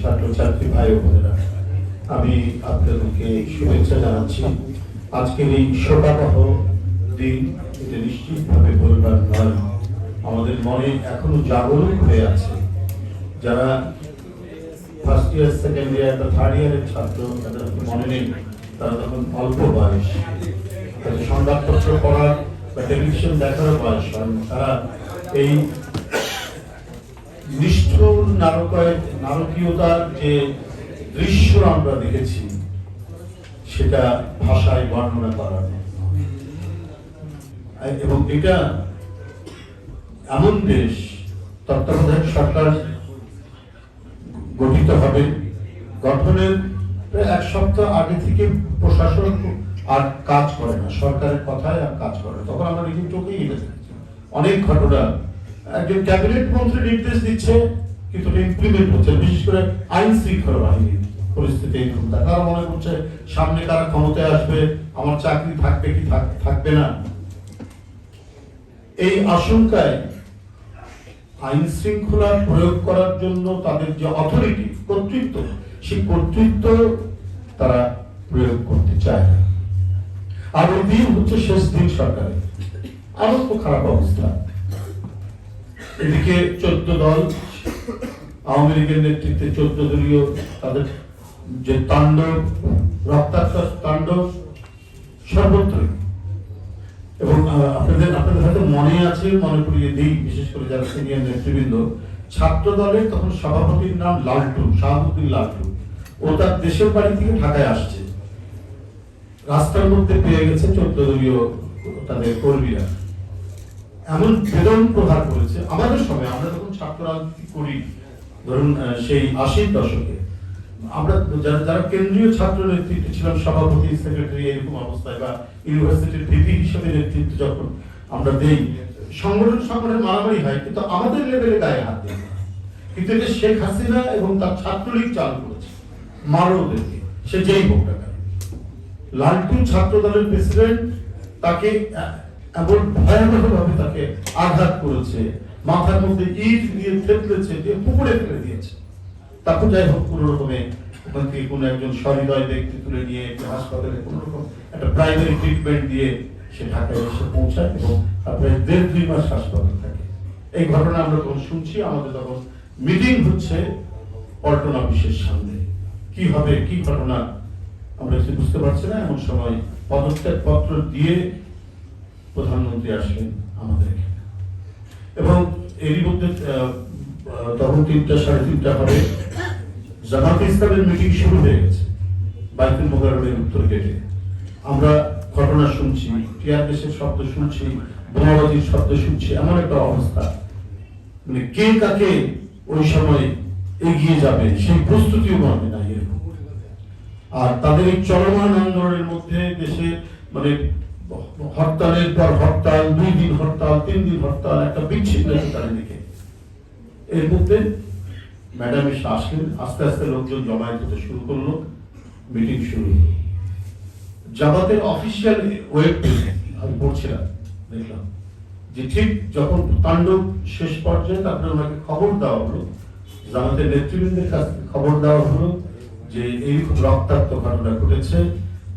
ছাত্রছাত্রী ভাই বোনেরা, আমি আপনাদেরকে শুভেচ্ছা জানাচ্ছি। আজকের এই শোকাবহ দিন, এটা নিশ্চিতভাবে বলবার নয়, আমাদের মনে এখনও জাগরণ হয়ে আছে। যারা ফার্স্ট ইয়ার সেকেন্ড ইয়ার বা থার্ড ইয়ারের ছাত্র, তাদের মনে নেই, তারা তখন অল্প বয়স। তাদের সংবাদপত্র পড়ার বা টেলিভিশন দেখার বয়স হয় তারা এই নিষ্ঠুর নারকয়, নারকীয়তার যে দৃশ্য আমরা দেখেছি, সেটা ভাষায় বর্ণনা করার এবং এটা এমন দেশ, তত্ত্বাবধায়ক সরকার গঠিত হবে, গঠনের প্রায় এক সপ্তাহ আগে থেকে প্রশাসন আর কাজ করে না, সরকারের কথায় আর কাজ করে। তখন আমরা নিজের চোখেই অনেক ঘটনা, একজন ক্যাবিনেট মন্ত্রী নির্দেশ দিচ্ছে কিন্তু ইমপ্লিমেন্ট হচ্ছে বিশেষ করে আইন শৃঙ্খলা বাহিনীর পরিস্থিতি এইরকম তারা মনে করছে, সামনে কারা ক্ষমতায় আসবে, আমার চাকরি থাকবে কি থাকবে না। এই আশঙ্কায় আইন শৃঙ্খলা প্রয়োগ করার জন্য তাদের যে অথরিটি কর্তৃত্ব, সেই কর্তৃত্ব তারা প্রয়োগ করতে চায় আর ওই দিন হচ্ছে শেষ দিন সরকারের। আরও তো খারাপ অবস্থা। এদিকে চোদ্দ দল আওয়ামী লীগের নেতৃত্বে চোদ্দ দলীয় তাদের যে তাণ্ডব, রক্তাক্ত তাণ্ডব, সর্বত্রই। এবং আপনাদের আপনাদের হয়তো মনে আছে, মনে করিয়ে দিই, বিশেষ করে যারা সিনিয়র নেতৃবৃন্দ, ছাত্র দলের তখন সভাপতির নাম লালটু, শাহাবুদ্দিন লালটু। ও তার দেশের বাড়ি থেকে ঢাকায় আসছে। রাস্তার মধ্যে পেয়ে গেছে চোদ্দ দলীয় তাদের কর্মীরা। এমন বেদন প্রহার করেছে। আমাদের সময় আমরা যখন ছাত্র রাজনীতি করি ধরুন সেই আশির দশকে আমরা যারা যারা কেন্দ্রীয় ছাত্র নেতৃত্বে ছিলাম, সভাপতি, সেক্রেটারি এরকম অবস্থায় বা ইউনিভার্সিটির ভিপি হিসেবে নেতৃত্ব যখন আমরা দেই, সংগঠন সংগঠনের মারামারি হয়, কিন্তু আমাদের লেভেলে গায়ে হাত দেয়। কিন্তু এটা শেখ হাসিনা এবং তার ছাত্রলীগ চালু করেছে মারো সে যেই হোক না কেন। লালটু ছাত্র দলের প্রেসিডেন্ট তাকে এমন ভয়ানক ভাবে তাকে আঘাত করেছে মাথার মধ্যে ইট দিয়ে থেতলেছে দিয়ে পুকুরে ফেলে দিয়েছে। তারপর যাই হোক, কোনো রকমে ওখান থেকে কোনো একজন সহৃদয় ব্যক্তি তুলে নিয়ে হাসপাতালে কোনো রকম একটা প্রাইমারি ট্রিটমেন্ট দিয়ে সে ঢাকায় এসে পৌঁছায় এবং তারপরে দেড় দুই মাস হাসপাতাল থাকে। এই ঘটনা আমরা তখন শুনছি, আমাদের তখন মিটিং হচ্ছে পল্টন অফিসের সামনে। কি হবে, কি ঘটনা, আমরা কিছু বুঝতে পারছি না। এমন সময় পদত্যাগ পত্র দিয়ে প্রধানমন্ত্রী আসলেন আমাদের এবং এরই মধ্যে তখন তিনটা, সাড়ে তিনটা হবে। জামাত ইসলামের মিটিং শুরু হয়ে গেছে। বাইতুল মোকারমের উত্তর গেটে আমরা ঘটনা শুনছি, টিয়ার দেশের শব্দ শুনছি, বোমাবাজির শব্দ শুনছি, এমন একটা অবস্থা। মানে কে কাকে ওই সময় এগিয়ে যাবে, সেই প্রস্তুতিও মনে নাই এরকম। আর তাদের এই চলমান আন্দোলনের মধ্যে দেশে মানে হরতালের পর হরতাল, দুই দিন হরতাল, তিন দিন হরতাল, একটা বিচ্ছিন্ন চারিদিকে এর মধ্যে ম্যাডাম এসে আসলেন, আস্তে আস্তে লোকজন জমায়েত হতে শুরু করল, মিটিং শুরু জামাতের অফিসিয়াল ওয়েব, আমি পড়ছিলাম দেখলাম, যে ঠিক যখন তাণ্ডব শেষ পর্যায়ে তারপরে ওনাকে খবর দেওয়া হলো, জামাতের নেতৃবৃন্দের কাছ থেকে খবর দেওয়া হলো যে এইরকম রক্তাক্ত ঘটনা ঘটেছে।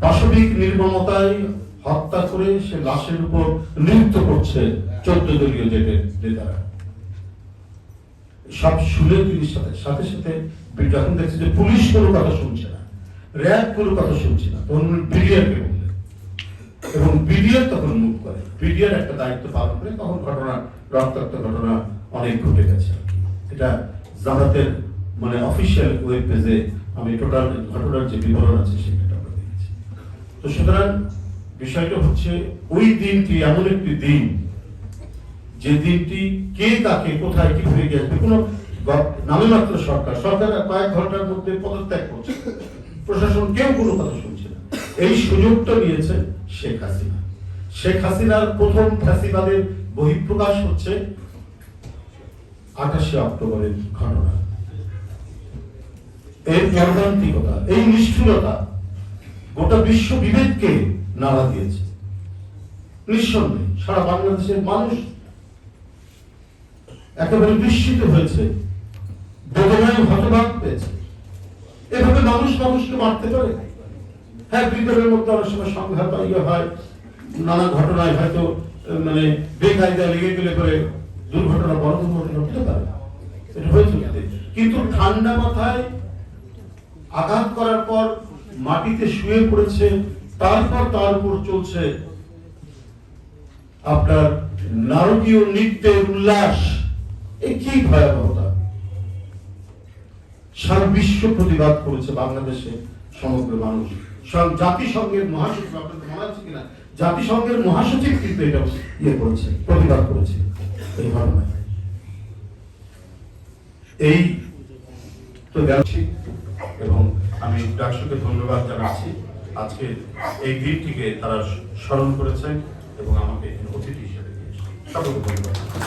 পাশবিক নির্মমতায় হত্যা করে সে লাশের উপর নৃত্য করছে চোদ্দ দলীয় নেতারা। সব শুনে তিনি সাথে সাথে সাথে যখন দেখছে যে পুলিশ কোনো কথা শুনছে না। র্যাব কোনো কথা শুনছে না। তখন বিডিআরকে বললেন। এবং বিডিআর তখন মুভ করে। বিডিআর একটা দায়িত্ব পালন করে তখন ঘটনা রক্তাক্ত ঘটনা অনেক ঘটে গেছে এটা জামাতের মানে অফিসিয়াল ওয়েব পেজে আমি টোটাল ঘটনার যে বিবরণ আছে সেটা আমরা দেখেছি। তো সুতরাং বিষয়টা হচ্ছে, ওই দিনটি এমন একটি দিন, যে দিনটি কে তাকে, কোথায় কি হয়ে গেছে কোনো গ- নামে মাত্র সরকার সরকার কয়েক ঘণ্টার মধ্যে পদত্যাগ করছে। প্রশাসন কেউ কোনো কথা শুনছে না। এই সুযোগটা নিয়েছে শেখ হাসিনা। শেখ হাসিনার প্রথম ফ্যাসিবাদের বহিঃপ্রকাশ হচ্ছে আঠাশে অক্টোবরের ঘটনা। এর মর্মান্তিকতা, এই নিষ্ঠুরতা গোটা বিশ্ব বিবেককে নাড়া দিয়েছে। নিঃসন্দেহে সারা বাংলাদেশের মানুষ একেবারে বিস্মিত হয়েছে, বেদনায় হতবাক পেয়েছে এভাবে মানুষ মানুষকে মারতে পারে? হ্যাঁ ভিতরের মধ্যে অনেক সময় সংঘাত ইয়ে হয়, নানা ঘটনায় হয়তো মানে বেকায়দা লেগে গেলে পরে দুর্ঘটনা, বড় দুর্ঘটনা হতে পারে। এটা হয়েছে। কিন্তু ঠান্ডা মাথায় আঘাত করার পর মাটিতে শুয়ে পড়েছে, তারপর তার উপর চলছে আপনার নারকীয় নৃত্যের উল্লাস। এ কি ভয়াবহতা? সারা বিশ্ব প্রতিবাদ করেছে বাংলাদেশে সমগ্র মানুষ। জাতিসংঘের মহাসচিব আপনাদের মনে আছে কিনা? জাতিসংঘের মহাসচিব কিন্তু এটা ইয়ে করেছে, প্রতিবাদ করেছে। এই ঘটনায়। এই তো যাচ্ছি এবং আমি ডাকসুকে ধন্যবাদ জানাচ্ছি। আজকে এই দিনটিকে তারা স্মরণ করেছেন এবং আমাকে অতিথি হিসেবে দিয়েছেন। সকলকে ধন্যবাদ।